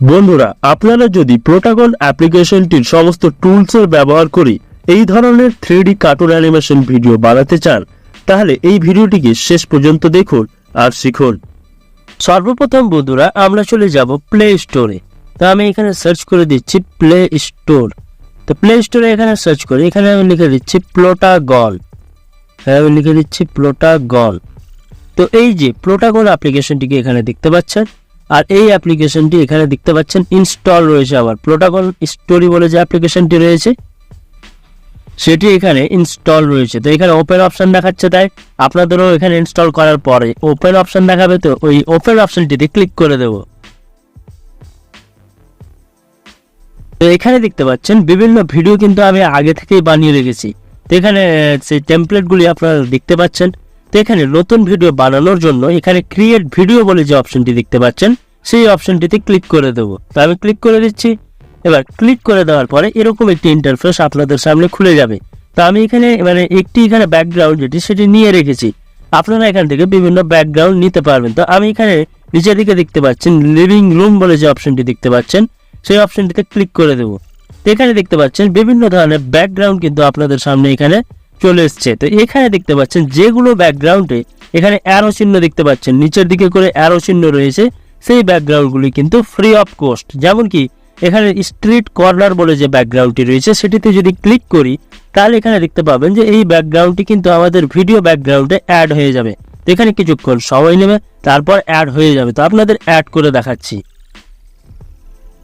বন্ধুরা, আপনারা যদি প্রোটাগন অ্যাপ্লিকেশনটির সমস্ত টুলসের ব্যবহার করে এই ধরনের থ্রি কার্টুন অ্যানিমেশন ভিডিও বানাতে চান, তাহলে এই ভিডিওটিকে শেষ পর্যন্ত দেখুন আর শিখুন। সর্বপ্রথম বন্ধুরা, আমরা চলে যাব প্লে স্টোরে তো আমি এখানে সার্চ করে দিচ্ছি প্লে স্টোর তো প্লে স্টোরে এখানে সার্চ করি, এখানে আমি লিখে দিচ্ছি প্লোটাগন এখানে আমি লিখে দিচ্ছি প্লোটাগন তো এই যে প্লোটাগন অ্যাপ্লিকেশনটিকে এখানে দেখতে পাচ্ছেন আর এই অ্যাপ্লিকেশনটি এখানে দেখতে পাচ্ছেন ইনস্টল রয়েছে আবার। প্লোটাগন স্টোরি বলে যে অ্যাপ্লিকেশনটি রয়েছে, সেটি এখানে ইনস্টল রয়েছে। তো এখানে ওপেন অপশন দেখাচ্ছে তাই আপনাদেরও এখানে ইনস্টল করার পরে ওপেন অপশন দেখাবে তো ওই ওপেন অপশনটিতে ক্লিক করে দেব। তো এখানে দেখতে পাচ্ছেন, বিভিন্ন ভিডিও কিন্তু আমি আগে থেকেই বানিয়ে রেখেছি। তো এখানে সেই টেমপ্লেটগুলি আপনারা দেখতে পাচ্ছেন। তো এখানে নতুন ভিডিও বানানোর জন্য এখানে ক্রিয়েট ভিডিও বলে যে অপশনটি দেখতে পাচ্ছেন, সেই অপশনটিতে ক্লিক করে দেবো। তো আমি ক্লিক করে দিচ্ছি। এবার ক্লিক করে দেওয়ার পরে এরকম একটি ইন্টারফেস আপনাদের সামনে খুলে যাবে। তো আমি এখানে মানে একটি এখানে ব্যাকগ্রাউন্ড যেটি, সেটি নিয়ে রেখেছি। আপনারা এখান থেকে বিভিন্ন ব্যাকগ্রাউন্ড নিতে পারবেন। তো আমি এখানে নিচের দিকে দেখতে পাচ্ছেন লিভিং রুম বলে যে অপশনটি দেখতে পাচ্ছেন, সেই অপশনটিতে ক্লিক করে দেবো। এখানে দেখতে পাচ্ছেন, বিভিন্ন ধরনের ব্যাকগ্রাউন্ড কিন্তু আপনাদের সামনে এখানে চলে এসছে। তো এখানে দেখতে পাচ্ছেন, যেগুলো ব্যাকগ্রাউন্ডে এখানে অ্যারো চিহ্ন দেখতে পাচ্ছেন। নিচের দিকে করে অ্যারো চিহ্ন রয়েছে, সেই ব্যাকগ্রাউন্ডগুলি কিন্তু ফ্রি অফ কস্ট যেমন কি, এখানে স্ট্রিট কর্নার বলে যে ব্যাকগ্রাউন্ডটি রয়েছে, সেটিতে যদি ক্লিক করি, তাহলে এখানে দেখতে পাবেন যে এই ব্যাকগ্রাউন্ডটি কিন্তু আমাদের ভিডিও ব্যাকগ্রাউন্ডে অ্যাড হয়ে যাবে। তো এখানে কিছুক্ষণ সময় নেবে, তারপর অ্যাড হয়ে যাবে। তো আপনাদের অ্যাড করে দেখাচ্ছি।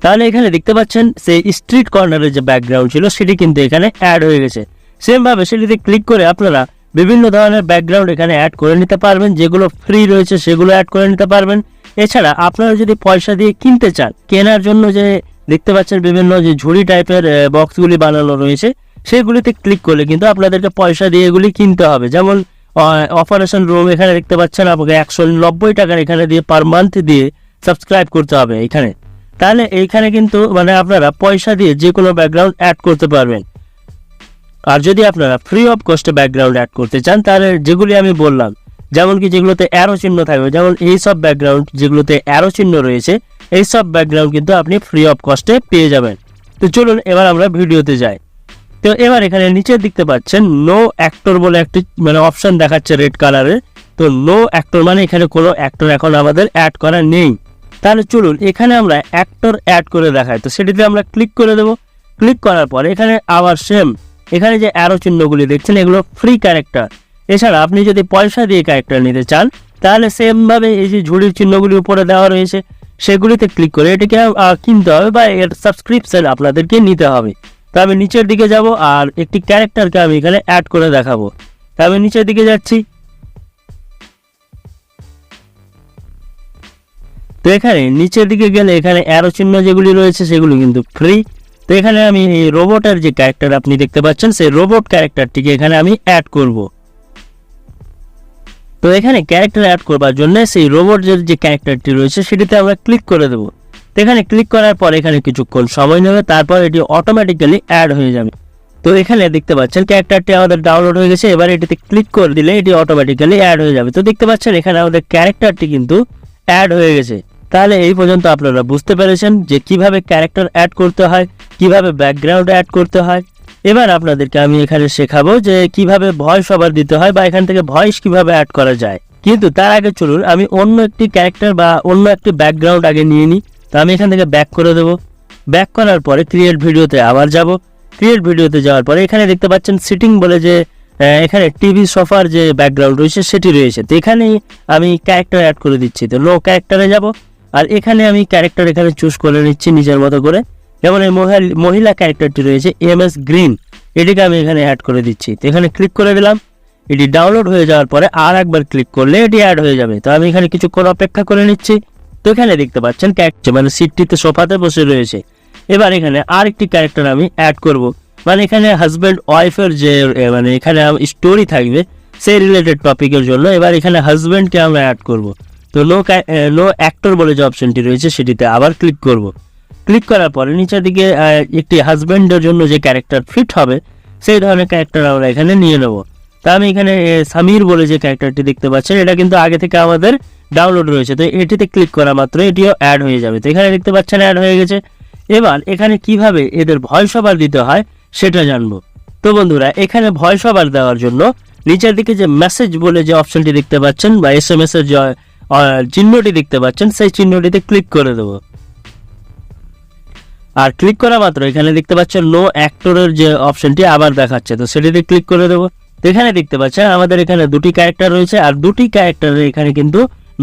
তাহলে এখানে দেখতে পাচ্ছেন, সেই স্ট্রিট কর্নারের যে ব্যাকগ্রাউন্ড ছিল, সেটি কিন্তু এখানে অ্যাড হয়ে গেছে। সেম ভাবে সেটিতে ক্লিক করে আপনারা বিভিন্ন ধরনের ব্যাকগ্রাউন্ড এখানে অ্যাড করে নিতে পারবেন, যেগুলো ফ্রি রয়েছে সেগুলো অ্যাড করে নিতে পারবেন। এছাড়া আপনারা যদি পয়সা দিয়ে কিনতে চান, কেনার জন্য যে দেখতে পাচ্ছেন বিভিন্ন যে ঝুড়ি টাইপের বক্সগুলি বানানো রয়েছে, সেগুলিতে ক্লিক করলে কিন্তু আপনাদেরকে পয়সা দিয়ে এগুলি কিনতে হবে। যেমন অপারেশন রুম এখানে দেখতে পাচ্ছেন আপনাকে একশো নব্বই টাকার এখানে দিয়ে পার মান্থ দিয়ে সাবস্ক্রাইব করতে হবে এখানে। তাহলে এইখানে কিন্তু মানে আপনারা পয়সা দিয়ে যে কোনো ব্যাকগ্রাউন্ড অ্যাড করতে পারবেন। আর যদি আপনারা ফ্রি অফ কস্টে ব্যাকগ্রাউন্ড অ্যাড করতে চান, তাহলে যেগুলি আমি বললাম, যেমন কি যেগুলোতে অ্যারো চিহ্ন থাকবে, যেমন এই সব ব্যাকগ্রাউন্ড যেগুলোতে অ্যারো চিহ্ন রয়েছে, এই সব ব্যাকগ্রাউন্ড কিন্তু আপনি ফ্রি অফ কস্টে পেয়ে যাবেন। তো চলুন এবার আমরা ভিডিওতে যাই। তো এবার এখানে নিচে দেখতে পাচ্ছেন নো অ্যাক্টর বলে একটি মানে অপশন দেখাচ্ছে রেড কালারের তো নো অ্যাক্টর মানে এখানে কোনো অ্যাক্টর এখন আমাদের অ্যাড করা নেই। তাহলে চলুন, এখানে আমরা অ্যাক্টর অ্যাড করে দেখাই। তো সেটিতে আমরা ক্লিক করে দেবো। ক্লিক করার পর এখানে আবার সেম এখানে যে অ্যারো চিহ্নগুলি দেখছেন, এগুলো ফ্রি ক্যারেক্টার এছাড়া আপনি যদি পয়সা দিয়ে ক্যারেক্টার নিতে চান, তাহলে সেম ভাবে এই যে ঝুড়ির চিহ্নগুলি উপরে দেওয়া রয়েছে, সেগুলিতে ক্লিক করে এটিকে কিনতে হবে বা এর সাবস্ক্রিপশন আপনাদেরকে নিতে হবে। তো আমি নিচের দিকে যাব, আর একটি ক্যারেক্টারকে আমি এখানে অ্যাড করে দেখাবো। তো আমি নিচের দিকে যাচ্ছি। তো এখানে নিচের দিকে গেলে এখানে অ্যারো চিহ্ন যেগুলি রয়েছে, সেগুলি কিন্তু ফ্রি তো এখানে আমি রোবটের যে ক্যারেক্টার আপনি দেখতে পাচ্ছেন, সেই রোবট ক্যারেক্টারটিকে এখানে আমি অ্যাড করব। তো এখানে ক্যারেক্টার অ্যাড করবার জন্য সেই রোবটের যে ক্যারেক্টারটি রয়েছে, সেটিতে আমরা ক্লিক করে দেবো। তো এখানে ক্লিক করার পর এখানে কিছুক্ষণ সময় নেবে, তারপর এটি অটোমেটিক্যালি অ্যাড হয়ে যাবে। তো এখানে দেখতে পাচ্ছেন ক্যারেক্টারটি আমাদের ডাউনলোড হয়ে গেছে, এবার এটিতে ক্লিক করে দিলে এটি অটোমেটিক্যালি অ্যাড হয়ে যাবে। তো দেখতে পাচ্ছেন এখানে আমাদের ক্যারেক্টারটি কিন্তু অ্যাড হয়ে গেছে। তাহলে এই পর্যন্ত আপনারা বুঝতে পেরেছেন যে কীভাবে ক্যারেক্টার অ্যাড করতে হয়, কীভাবে ব্যাকগ্রাউন্ড অ্যাড করতে হয়। এবার আপনাদেরকে আমি এখানে শেখাবো যে কীভাবে ভয়েস ওভার দিতে হয় বা এখান থেকে ভয়েস কীভাবে অ্যাড করা যায়। কিন্তু তার আগে চলুন, আমি অন্য একটি ক্যারেক্টার বা অন্য একটি ব্যাকগ্রাউন্ড আগে নিয়ে নিই। তো আমি এখান থেকে ব্যাক করে দেবো। ব্যাক করার পরে ক্রিয়েট ভিডিওতে আবার যাব। ক্রিয়েট ভিডিওতে যাওয়ার পরে এখানে দেখতে পাচ্ছেন সিটিং বলে যে এখানে টিভি সোফার যে ব্যাকগ্রাউন্ড রয়েছে সেটি রয়েছে। তো এখানেই আমি ক্যারেক্টার অ্যাড করে দিচ্ছি। তো নো ক্যারেক্টারে যাব। আর এখানে আমি ক্যারেক্টার এখানে চুজ করে নিচ্ছি নিজের মতো করে। যেমন এই মহিলা- ক্যারেক্টারটি রয়েছে এম এস গ্রিন এটিকে আমি এখানে অ্যাড করে দিচ্ছি। তো এখানে ক্লিক করে দিলাম। এটি ডাউনলোড হয়ে যাওয়ার পরে আর একবার ক্লিক করলে এটি অ্যাড হয়ে যাবে। তো আমি এখানে কিছুক্ষণ অপেক্ষা করে নিচ্ছি। তো এখানে দেখতে পাচ্ছেন ক্যারেক্টার মানে সিটটিতে, সোফাতে বসে রয়েছে। এবার এখানে আর একটি ক্যারেক্টার আমি অ্যাড করব। মানে এখানে হাজব্যান্ড ওয়াইফের যে মানে এখানে স্টোরি থাকবে, সেই রিলেটেড টপিকের জন্য। এবার এখানে হাজব্যান্ডকে আমরা অ্যাড করব। তো নো নো অ্যাক্টর বলে যে অপশনটি রয়েছে সেটিতে আবার ক্লিক করব। ক্লিক করার পরে নিচের দিকে একটি হাজব্যান্ডের জন্য যে ক্যারেক্টার ফিট হবে, সেই ধরনের ক্যারেক্টার আমরা এখানে নিয়ে নেব। তা আমি এখানে সামির বলে যে ক্যারেক্টারটি দেখতে পাচ্ছেন, এটা কিন্তু আগে থেকে আমাদের ডাউনলোড রয়েছে। তো এটিতে ক্লিক করা মাত্র, এটিও অ্যাড হয়ে যাবে। তো এখানে দেখতে পাচ্ছেন অ্যাড হয়ে গেছে। এবার এখানে কীভাবে এদের ভয়েস ওভার দিতে হয় সেটা জানব। তো বন্ধুরা, এখানে ভয়েস ওভার দেওয়ার জন্য নিচের দিকে যে মেসেজ বলে যে অপশনটি দেখতে পাচ্ছেন বা এস এম এস এর যে চিহ্নটি দেখতে পাচ্ছেন, সেই চিহ্নটিতে ক্লিক করে দেবো। আর ক্লিক করা মাত্র, এখানে দেখতে পাচ্ছেন নো অ্যাক্টরের যে অপশনটি আবার দেখাচ্ছে, তো সেটিতে ক্লিক করে দেবো। এখানে দেখতে পাচ্ছেন, আমাদের এখানে দুটি ক্যারেক্টার রয়েছে, আর দুটি ক্যারেক্টারের এখানে কিন্তু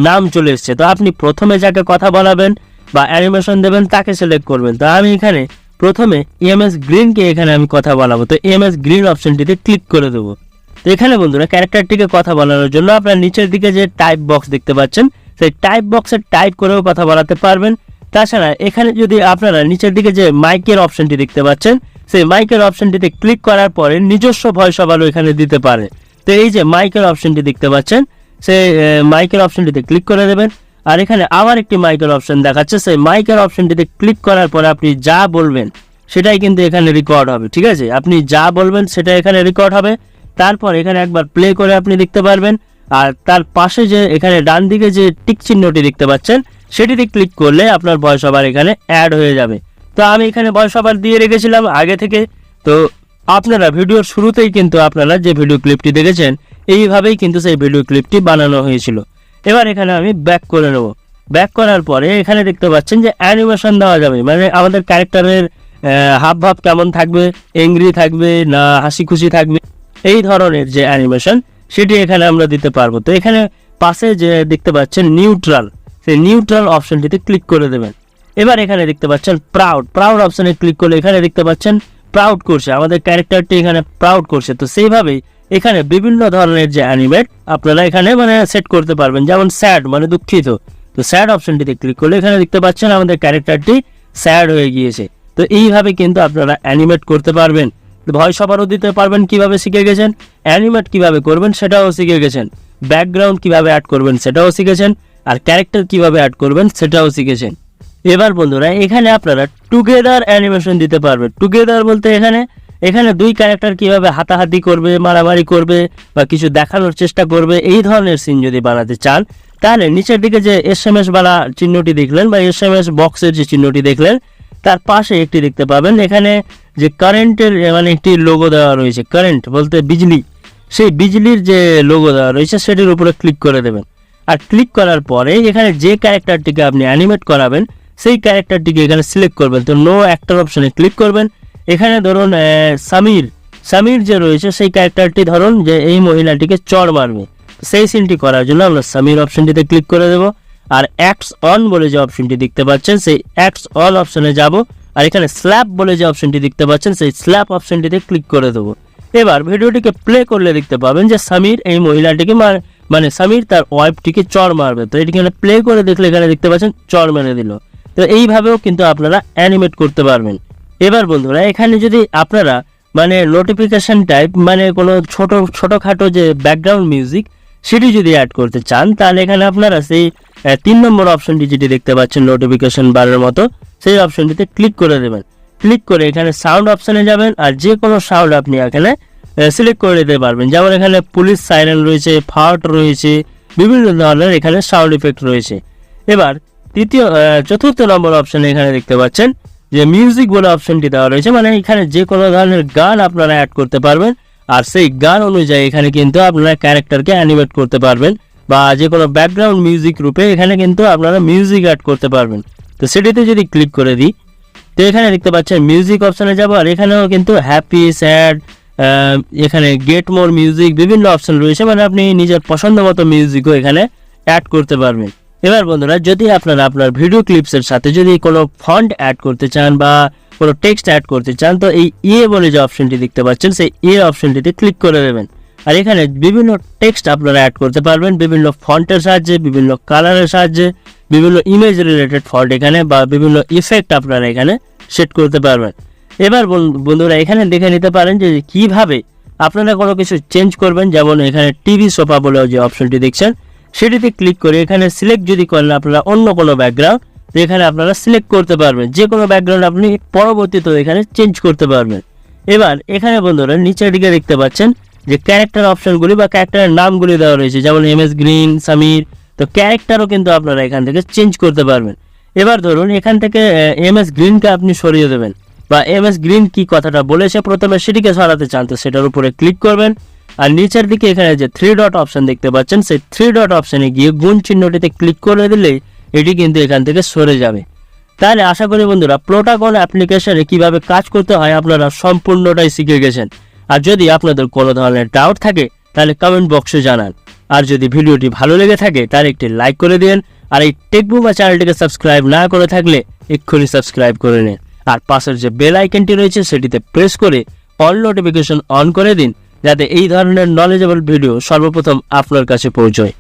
নাম চলে এসছে। তো আপনি প্রথমে যাকে কথা বলাবেন বা অ্যানিমেশন দেবেন, তাকে সিলেক্ট করবেন। তো আমি এখানে প্রথমে ইএমএস গ্রিনকে এখানে আমি কথা বলাবো। তো ইএমএস গ্রিন অপশনটিতে ক্লিক করে দেবো। তো এখানে বন্ধুরা ক্যারেক্টারটিকে কথা বলানোর জন্য আপনার নিচের দিকে যে টাইপ বক্স দেখতে পাচ্ছেন, সেই টাইপ বক্সে টাইপ করেও কথা বলাতে পারবেন। তাছাড়া এখানে যদি আপনারা নিচের দিকে যে মাইকের অপশনটি দেখতে পাচ্ছেন, সেই মাইকের অপশনটিতে ক্লিক করার পরে নিজস্ব ভয়েস ওভারও এখানে দিতে পারে। তো এই যে মাইকের অপশনটি দেখতে পাচ্ছেন সেই মাইকের অপশনটিতে ক্লিক করে দেবেন। আর এখানে আবার একটি মাইকের অপশন দেখাচ্ছে, সেই মাইকের অপশনটিতে ক্লিক করার পরে আপনি যা বলবেন, সেটাই কিন্তু এখানে রেকর্ড হবে, ঠিক আছে? আপনি যা বলবেন, সেটা এখানে রেকর্ড হবে। তারপর এখানে একবার প্লে করে আপনি দেখতে পারবেন। আর তার পাশে যে এখানে ডান দিকে যে টিক চিহ্নটি দেখতে পাচ্ছেন, সেটিতে ক্লিক করলে আপনার ভয়েস ওভার এখানে অ্যাড হয়ে যাবে। তো আমি এখানে ভয়েস ওভার দিয়ে রেখেছিলাম আগে থেকে। তো আপনারা ভিডিওর শুরুতেই কিন্তু আপনারা যে ভিডিও ক্লিপটি দেখেছেন, এইভাবেই কিন্তু সেই ভিডিও ক্লিপটি বানানো হয়েছিল। এবার এখানে আমি ব্যাক করে নেব। ব্যাক করার পরে এখানে দেখতে পাচ্ছেন যে অ্যানিমেশন দেওয়া যাবে। মানে আমাদের ক্যারেক্টারের হাব ভাব কেমন থাকবে? এংরি থাকবে না হাসি খুশি থাকবে? এই ধরনের যে অ্যানিমেশন সেটি এখানে আমরা দিতে পারব। তো এখানে পাশে যে দেখতে পাচ্ছেন নিউট্রাল সেই নিউট্রাল অপশনটিতে ক্লিক করে দেবেন। এবার এখানে দেখতে পাচ্ছেন প্রাউড প্রাউড অপশনে ক্লিক করলে এখানে দেখতে পাচ্ছেন প্রাউড করছে। আমাদের ক্যারেক্টারটি এখানে প্রাউড করছে। তো সেইভাবেই এখানে বিভিন্ন ধরনের যে অ্যানিমেট আপনারা এখানে মানে সেট করতে পারবেন। যেমন স্যাড মানে দুঃখিত। তো স্যাড অপশনটিতে ক্লিক করলে এখানে দেখতে পাচ্ছেন আমাদের ক্যারেক্টারটি স্যাড হয়ে গিয়েছে। তো এইভাবে কিন্তু আপনারা অ্যানিমেট করতে পারবেন। ভয়েস ওভারও দিতে পারবেন কীভাবে শিখে গেছেন অ্যানিমেট কীভাবে করবেন সেটাও শিখে গেছেন ব্যাকগ্রাউন্ড কীভাবে অ্যাড করবেন সেটাও শিখেছেন, আর ক্যারেক্টার কীভাবে অ্যাড করবেন সেটাও শিখেছেন। এবার বন্ধুরা, এখানে আপনারা টুগেদার অ্যানিমেশন দিতে পারবেন। টুগেদার বলতে এখানে এখানে দুই ক্যারেক্টার কীভাবে হাতাহাতি করবে, মারামারি করবে, বা কিছু দেখানোর চেষ্টা করবে, এই ধরনের সিন যদি বানাতে চান, তাহলে নিচের দিকে যে এস এম এস বালা চিহ্নটি দেখলেন, বা এস এম এস বক্সের যে চিহ্নটি দেখলেন তার পাশে একটি দেখতে পাবেন, এখানে যে কারেন্টের মানে একটি লোগো দেওয়া রয়েছে কারেন্ট বলতে বিজলি। সেই বিজলির যে লোগো দেওয়া রয়েছে, সেটির উপরে ক্লিক করে দেবেন। আর ক্লিক করার পরে এখানে যে ক্যারেক্টারটিকে আপনি অ্যানিমেট করাবেন, সেই ক্যারেক্টারটিকে এখানে সিলেক্ট করবেন। তো নো অ্যাক্টর অপশানে ক্লিক করবেন। এখানে ধরুন সামির সামির যে রয়েছে, সেই ক্যারেক্টারটি ধরুন যে এই মহিলাটিকে চড় মারবে। সেই সিনটি করার জন্য আমরা সামির অপশনটিতে ক্লিক করে দেবো। আর অ্যাক্স অন বলে যে অপশনটি দেখতে পাচ্ছেন, সেই অ্যাক্স অন অপশনে যাব। আর এখানে স্ল্যাপ বলে যে অপশনটি দেখতে পাচ্ছেন, সেই স্ল্যাপ অপশনটিতে ক্লিক করে দেবো। এবার ভিডিওটিকে প্লে করলে দেখতে পাবেন যে সামির এই মহিলাটিকে মার- মানে সামির তার ওয়াইফটিকে চড় মারবে। তো এটিকে প্লে করে দেখলে এখানে দেখতে পাচ্ছেন চর মেরে দিল। তো এইভাবেও কিন্তু আপনারা অ্যানিমেট করতে পারবেন। এবার বন্ধুরা, এখানে যদি আপনারা মানে নোটিফিকেশন টাইপ মানে কোনো ছোট, ছোটোখাটো যে ব্যাকগ্রাউন্ড মিউজিক সেটি যদি অ্যাড করতে চান, তাহলে এখানে আপনারা সেই তিন নম্বর অপশনটি যেটি দেখতে পাচ্ছেন নোটিফিকেশন বারের মতো, সেই অপশনটিতে ক্লিক করে দেবেন ক্লিক করে এখানে সাউন্ড অপশনে যাবেন আর যে কোনো সাউন্ড আপনি এখানে সিলেক্ট করে দিতে পারবেন। যেমন এখানে পুলিশ সাইরেন রয়েছে ফার্ট রয়েছে, বিভিন্ন ধরনের এখানে সাউন্ড ইফেক্ট রয়েছে। এবার তৃতীয় চতুর্থ নম্বর অপশনে এখানে দেখতে পাচ্ছেন যে মিউজিক বলে অপশনটি দেওয়া রয়েছে মানে এখানে যে কোনো ধরনের গান আপনারা অ্যাড করতে পারবেন। আর সেই গান অনুযায়ী এখানে কিন্তু আপনারা ক্যারেক্টারকে অ্যানিমেট করতে পারবেন। বা যে কোনো ব্যাকগ্রাউন্ড মিউজিক রূপে এখানে কিন্তু আপনারা মিউজিক অ্যাড করতে পারবেন। তো সেটিতে যদি ক্লিক করে দিই, তো এখানে দেখতে পাচ্ছেন মিউজিক অপশানে যাব, আর এখানেও কিন্তু হ্যাপি স্যাড এখানে গেট মোর মিউজিক বিভিন্ন অপশন রয়েছে মানে আপনি নিজের পছন্দ মতো মিউজিকও এখানে অ্যাড করতে পারবেন। এবার বন্ধুরা, যদি আপনারা আপনার ভিডিও ক্লিপসের সাথে যদি কোনো ফন্ট অ্যাড করতে চান বা কোনো টেক্সট অ্যাড করতে চান, তো এই এ বলে যে অপশনটি দেখতে পাচ্ছেন, সেই এ অপশনটিতে ক্লিক করে দেবেন আর এখানে বিভিন্ন টেক্সট আপনারা অ্যাড করতে পারবেন, বিভিন্ন ফন্টের সাহায্যে, বিভিন্ন কালারের সাহায্যে, বিভিন্ন ইমেজ রিলেটেড ফন্ট এখানে বা বিভিন্ন ইফেক্ট আপনারা এখানে সেট করতে পারবেন। এবার বন্ধুরা এখানে দেখে নিতে পারেন যে কীভাবে আপনারা কোনো কিছু চেঞ্জ করবেন, যেমন এখানে টিভি সোফা বলে যে অপশনটি দেখছেন, সেটিতে ক্লিক করে এখানে সিলেক্ট যদি করেন আপনারা অন্য কোনো ব্যাকগ্রাউন্ড তো এখানে আপনারা সিলেক্ট করতে পারবেন। যে কোনো ব্যাকগ্রাউন্ড আপনি পরবর্তীতে এখানে চেঞ্জ করতে পারবেন। এবার এখানে বন্ধুরা নিচের দিকে দেখতে পাচ্ছেন যে ক্যারেক্টার অপশনগুলি বা ক্যারেক্টারের নামগুলি দেওয়া রয়েছে, যেমন এম এস গ্রিন সামির তো ক্যারেক্টারও কিন্তু আপনারা এখান থেকে চেঞ্জ করতে পারবেন। এবার ধরুন, এখান থেকে এম এস গ্রিনকে আপনি সরিয়ে দেবেন, বা এম এস গ্রিন কি কথাটা বলেছে, প্রথমে সেটিকে সরাতে চান, তো সেটার উপরে ক্লিক করবেন, আর নিচের দিকে এখানে যে থ্রি ডট অপশন দেখতে পাচ্ছেন, সেই থ্রি ডট অপশনে গিয়ে গুণ চিহ্নটিতে ক্লিক করে দিলেই এটি কিন্তু এখান থেকে সরে যাবে। তাহলে আশা করি বন্ধুরা প্রোটাকল অ্যাপ্লিকেশনে কীভাবে কাজ করতে হয় আপনারা সম্পূর্ণটাই শিখে গেছেন। আর যদি আপনাদের কোনো ধরনের ডাউট থাকে, তাহলে কমেন্ট বক্সে জানান। আর যদি ভিডিওটি ভালো লেগে থাকে, তাহলে একটি লাইক করে দিন। আর এই টেকবুমা চ্যানেলটিকে সাবস্ক্রাইব না করে থাকলে এক্ষুনি সাবস্ক্রাইব করে নিন। আর পাশের যে বেল আইকনটি রয়েছে, সেটিতে প্রেস করে অল নোটিফিকেশন অন করে দিন, যাতে এই ধরনের নলেজেবল ভিডিও সর্বপ্রথম আপনার কাছে পৌঁছয়।